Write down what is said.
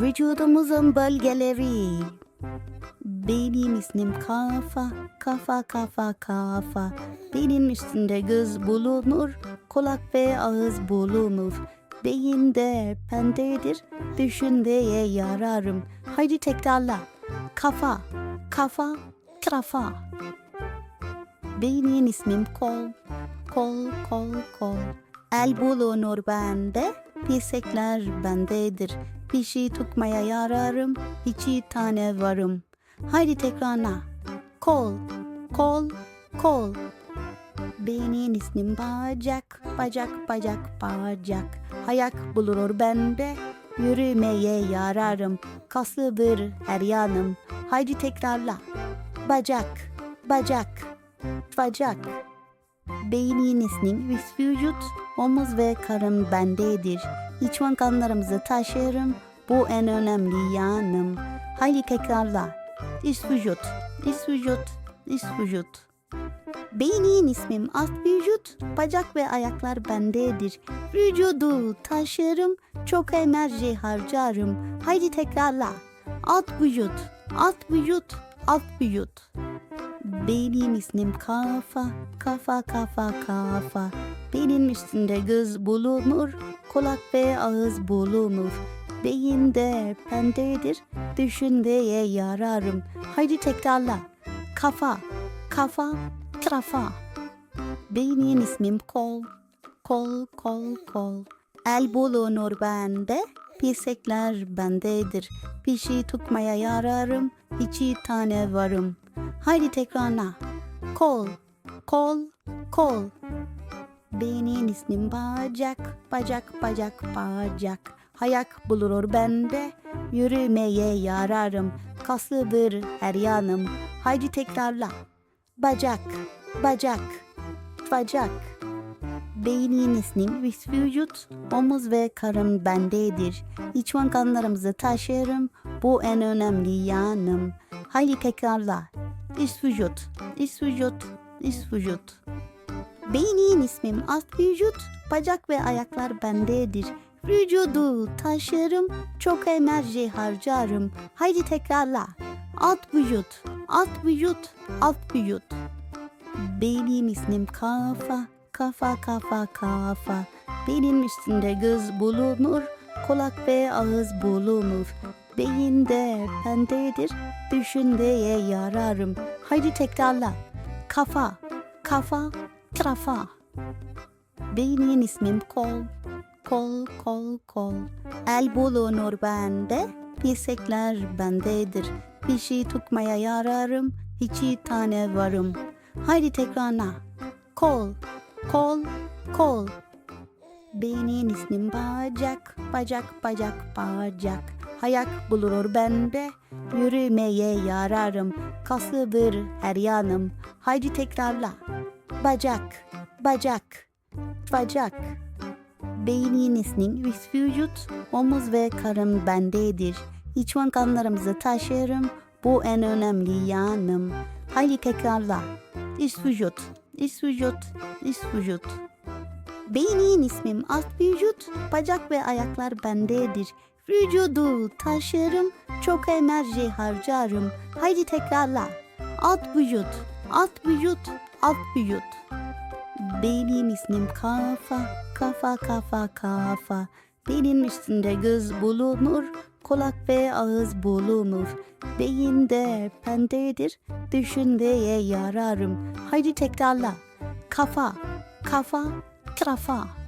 Vücudumuzun bölgeleri. Benim ismim kafa, kafa kafa kafa. Benim üstünde göz bulunur, kulak ve ağız bulunur. Beyinde pendedir, düşünmeye yararım. Haydi tekrarla. Kafa, kafa, kafa. Benim ismim kol, kol, kol, kol. El bulunur bende, dirsekler bendedir. Bir şey tutmaya yararım, iki tane varım. Haydi tekrarla. Kol, kol, kol. Benim ismim bacak, bacak, bacak, bacak. Ayak bulunur bende, yürümeye yararım. Kaslıdır her yanım. Haydi tekrarla. Bacak, bacak, bacak. Beynin ismim üst vücut, omuz ve karın bendedir. İç kanlarımızı taşırım, bu en önemli yanım. Haydi tekrarla. Üst vücut, üst vücut, üst vücut. Beynin ismim alt vücut, bacak ve ayaklar bendedir. Vücudu taşırım, çok enerji harcarım. Haydi tekrarla. Alt vücut, alt vücut, alt vücut. Benim ismim kafa, kafa kafa kafa. Benim üstünde göz bulunur, kulak ve ağız bulunur. Beyinde pendedir, düşünmeye yararım. Haydi tekrarla. Kafa, kafa, kafa. Benim ismim kol, kol, kol, kol. El bulunur bende, pirsekler bendedir. Bir şey tutmaya yararım, iki tane varım. Haydi tekrarla. Kol, kol, kol. Benim ismim bacak, bacak, bacak, bacak. Ayak bulunur bende, yürümeye yararım. Kaslıdır her yanım. Haydi tekrarla. Bacak, bacak, bacak. Beynin ismim üst vücut, omuz ve karın bendedir. İç kanlarımızı taşırım, bu en önemli yanım. Haydi tekrarla. Üst vücut, üst vücut, üst vücut. Beynin ismim alt vücut, bacak ve ayaklar bendedir. Vücudu taşırım, çok enerji harcarım. Haydi tekrarla. Alt vücut, alt vücut, alt vücut. Benim ismim kafa, kafa kafa kafa. Benim üstünde göz bulunur, kulak ve ağız bulunur. Beyinde pendedir, düşünmeye yararım. Haydi tekrarla. Kafa, kafa, kafa. Benim ismim kol, kol, kol, kol. El bulunur bende, dirsekler bendedir. Bir şey tutmaya yararım, iki tane varım. Haydi tekrarla. Kol, kol, kol. Benim ismim bacak, bacak, bacak, bacak. Ayak bulunur bende, yürümeye yararım. Kaslıdır her yanım. Haydi tekrarla. Bacak, bacak, bacak. Beynin ismim üst vücut, omuz ve karın bendedir. İç kanlarımızı taşırım, bu en önemli yanım. Haydi tekrarla. Üst vücut, üst vücut, üst vücut. Beynin ismim alt vücut, bacak ve ayaklar bendedir. Vücudu taşırım, çok enerji harcarım. Haydi tekrarla. Alt vücut, alt vücut, alt vücut. Benim ismim kafa, kafa kafa kafa. Benim üstünde göz bulunur, kulak ve ağız bulunur. Beyinde pendedir, düşünmeye yararım. Haydi tekrarla. Kafa, kafa, kafa.